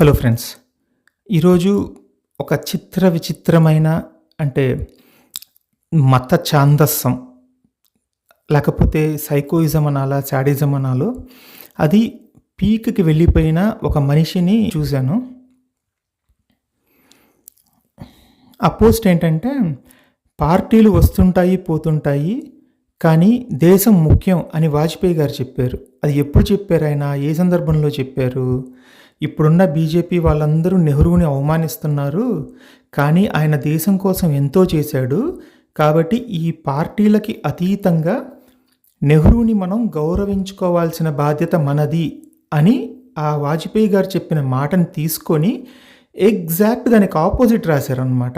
Hello friends. ఈరోజు ఒక చిత్ర విచిత్రమైన అంటే మత ఛాందస్సం లేకపోతే సైకోయిజం అనాలా శాడిజం అనాలో అది పీక్కి వెళ్ళిపోయిన ఒక మనిషిని చూశాను. ఆ పోస్ట్ ఏంటంటే పార్టీలు వస్తుంటాయి పోతుంటాయి కానీ దేశం ముఖ్యం అని వాజ్పేయి గారు చెప్పారు. అది ఎప్పుడు చెప్పారు ఆయన? ఏ సందర్భంలో చెప్పారు? ఇప్పుడున్న బీజేపీ వాళ్ళందరూ నెహ్రూని అవమానిస్తున్నారు. కానీ ఆయన దేశం కోసం ఎంతో చేశాడు. కాబట్టి ఈ పార్టీలకి అతీతంగా నెహ్రూని మనం గౌరవించుకోవాల్సిన బాధ్యత మనది అని ఆ వాజ్పేయి గారు చెప్పిన మాటను తీసుకొని ఎగ్జాక్ట్ దానికి ఆపోజిట్ రాశారనమాట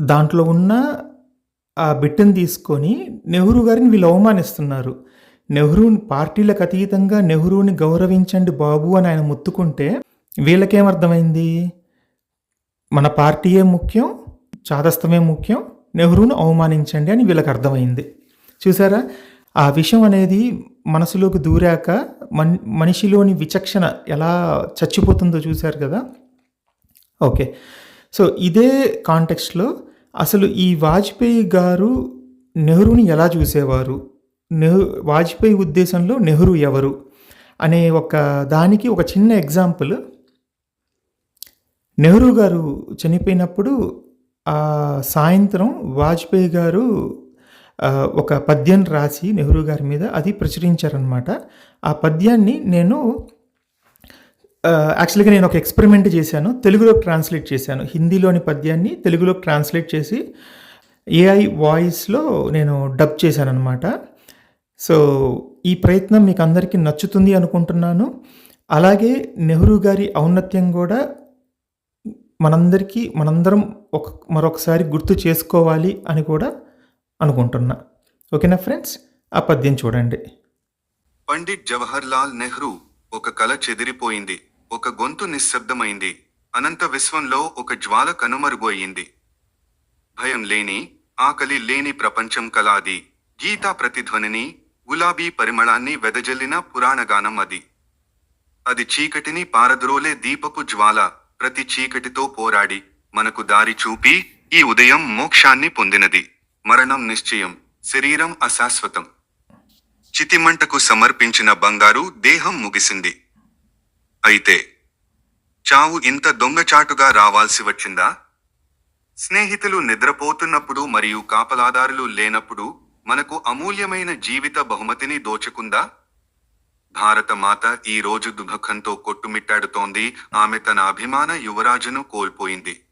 దాంట్లో ఉన్న ఆ బిట్టను తీసుకొని నెహ్రూ గారిని వీళ్ళు అవమానిస్తున్నారు. నెహ్రూని పార్టీలకు అతీతంగా నెహ్రూని గౌరవించండి బాబు అని ఆయన ముత్తుకుంటే వీళ్ళకేమర్థమైంది మన పార్టీయే ముఖ్యం చాదస్తమే ముఖ్యం నెహ్రూను అవమానించండి అని వీళ్ళకి అర్థమైంది. చూసారా? ఆ విషయం అనేది మనసులోకి దూరాక మన్ మనిషిలోని విచక్షణ ఎలా చచ్చిపోతుందో చూశారు కదా? ఓకే. సో ఇదే కాంటెక్స్ట్లో అసలు ఈ వాజ్పేయి గారు నెహ్రూని ఎలా చూసేవారు? నెహ్రూ వాజ్పేయి ఉద్దేశంలో నెహ్రూ ఎవరు అనే ఒక దానికి ఒక చిన్న ఎగ్జాంపుల్. నెహ్రూ గారు చనిపోయినప్పుడు ఆ సాయంత్రం వాజ్పేయి గారు ఒక పద్యం రాసి నెహ్రూ గారి మీద అది ప్రచురించారనమాట ఆ పద్యాన్ని నేను యాక్చువల్గా నేను ఒక ఎక్స్పెరిమెంట్ చేశాను తెలుగులోకి ట్రాన్స్లేట్ చేశాను. హిందీలోని పద్యాన్ని తెలుగులోకి ట్రాన్స్లేట్ చేసి ఏఐ వాయిస్లో నేను డబ్ చేశాను అనమాట సో ఈ ప్రయత్నం మీకు అందరికీ నచ్చుతుంది అనుకుంటున్నాను. అలాగే నెహ్రూ గారి ఔన్నత్యం కూడా మనందరికీ మనందరం ఒక మరొకసారి గుర్తు చేసుకోవాలి అని కూడా అనుకుంటున్నా. ఓకేనా ఫ్రెండ్స్? ఆ పద్యం చూడండి. పండిట్ జవహర్ లాల్ నెహ్రూ ఒక కళ చెదిరిపోయింది ఒక గొంతు నిశ్శబ్దమైంది అనంత విశ్వంలో ఒక జ్వాల కనుమరుగోయింది. భయం లేని ఆకలి లేని ప్రపంచం కలాది గీతా ప్రతిధ్వనిని గులాబీ పరిమళాన్ని వెదజల్లిన పురాణగానం అది. అది చీకటిని పారద్రోలే దీపపు జ్వాల ప్రతి చీకటితో పోరాడి మనకు దారి చూపి ఈ ఉదయం మోక్షాన్ని పొందినది. మరణం నిశ్చయం శరీరం అశాశ్వతం. చితిమంటకు సమర్పించిన బంగారు దేహం ముగిసింది. అయితే చావు ఇంత దొంగచాటుగా రావాల్సి వచ్చిందా? స్నేహితులు నిద్రపోతున్నప్పుడు మరియు కాపలాదారులు లేనప్పుడు మనకు అమూల్యమైన జీవిత బహుమతిని దోచుకుందా? భారత మాత ఈ రోజు దుఃఖంతో కొట్టుమిట్టాడుతోంది. ఆమె తన అభిమాన యువరాజును కోల్పోయింది.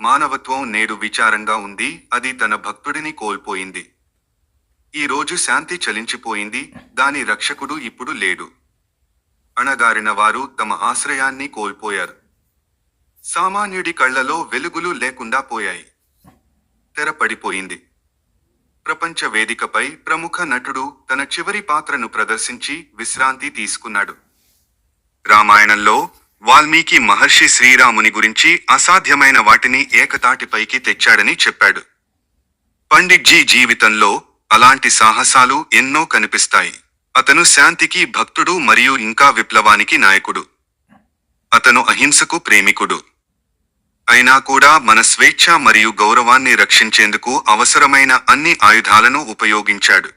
మానవత్వం నేడు విచారంగా ఉంది. అది తన భక్తుడిని కోల్పోయింది. ఈ రోజు శాంతి చలించిపోయింది. దాని రక్షకుడు ఇప్పుడు లేడు. అణగారిన వారు తమ ఆశ్రయాన్ని కోల్పోయారు. సామాన్యుడి కళ్ళలో వెలుగులు లేకుండా పోయాయి. తెర పడిపోయింది ప్రపంచ వేదికపై ప్రముఖ నటుడు తన చివరి పాత్రను ప్రదర్శించి విశ్రాంతి తీసుకున్నాడు. రామాయణంలో వాల్మీకి మహర్షి శ్రీరాముని గురించి అసాధ్యమైన వాటిని ఏకతాటిపైకి తెచ్చాడని చెప్పాడు. పండిట్జీ జీవితంలో అలాంటి సాహసాలు ఎన్నో కనిపిస్తాయి. అతను శాంతికి భక్తుడు మరియు ఇంకా విప్లవానికి నాయకుడు. అతను అహింసకు ప్రేమికుడు. అయినా కూడా మన స్వేచ్ఛ మరియు గౌరవాన్ని రక్షించేందుకు అవసరమైన అన్ని ఆయుధాలను ఉపయోగించాడు.